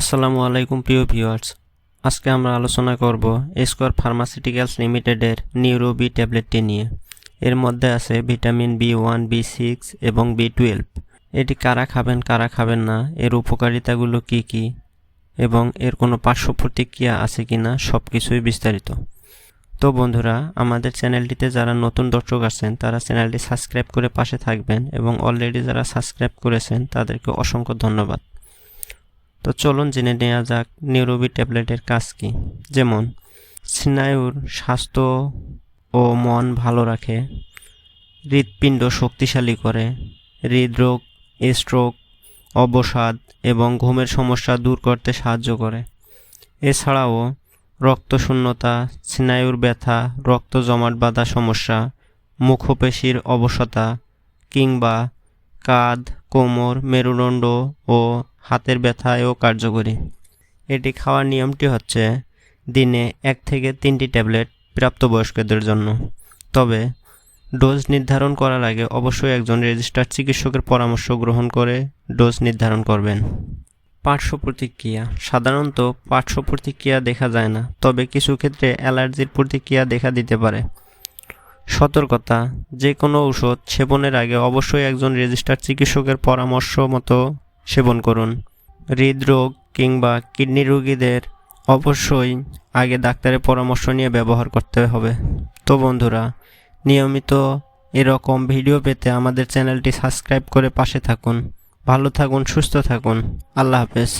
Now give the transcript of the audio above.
আসসালামু আলাইকুম প্রিয় ভিউয়ার্স। আজকে আমরা আলোচনা করব স্কোয়ার ফার্মাসিউটিক্যালস লিমিটেডের নিউরোবি ট্যাবলেটটি নিয়ে। এর মধ্যে আছে vitamin B one B six এবং বি টুয়েলভ এটি কারা খাবেন কারা খাবেন না, এর উপকারিতাগুলো কি কি এবং এর কোনো পার্শ্ব প্রতিক্রিয়া আছে কি না সব কিছুই বিস্তারিত। তো বন্ধুরা, আমাদের চ্যানেলটিতে যারা নতুন দর্শক আছেন, তারা চ্যানেলটি সাবস্ক্রাইব করে পাশে থাকবেন এবং অলরেডি যারা সাবস্ক্রাইব করেছেন, তাদেরকে অসংখ্য ধন্যবাদ। তো চলুন জেনে নেওয়া যাক নিউরোবি ট্যাবলেটের কাজ কি। যেমন, স্নায়ুর স্বাস্থ্য ও মন ভালো রাখে, হৃৎপিণ্ড শক্তিশালী করে, হৃদরোগ, স্ট্রোক, অবসাদ এবং ঘুমের সমস্যা দূর করতে সাহায্য করে। এছাড়াও, রক্তশূন্যতা, স্নায়ুর ব্যথা, রক্ত জমাট বাঁধা সমস্যা, মুখপেশির অবসতা কিংবা কাঁধ, কোমর, মেরুদণ্ড ও হাতের ব্যথায়ও কার্যকরী। এটি খাওয়ার নিয়মটি হচ্ছে দিনে এক থেকে তিনটি ট্যাবলেট প্রাপ্তবয়স্কদের জন্য। তবে ডোজ নির্ধারণ করার আগে অবশ্যই একজন রেজিস্টার্ড চিকিৎসকের পরামর্শ গ্রহণ করে ডোজ নির্ধারণ করবেন। পার্শ্ব প্রতিক্রিয়া সাধারণত পার্শ্ব প্রতিক্রিয়া দেখা যায় না, তবে কিছু ক্ষেত্রে অ্যালার্জির প্রতিক্রিয়া দেখা দিতে পারে। সতর্কতা। যে কোনো ঔষধ সেবনের আগে অবশ্যই একজন রেজিস্টার্ড চিকিৎসকের পরামর্শ মতো সেবন করুন। হৃদরোগ কিংবা কিডনি রোগীদের অবশ্যই আগে ডাক্তারের পরামর্শ নিয়ে ব্যবহার করতে হবে। তো বন্ধুরা, নিয়মিত এরকম ভিডিও পেতে আমাদের চ্যানেলটি সাবস্ক্রাইব করে পাশে থাকুন। ভালো থাকুন, সুস্থ থাকুন। আল্লাহ হাফেজ।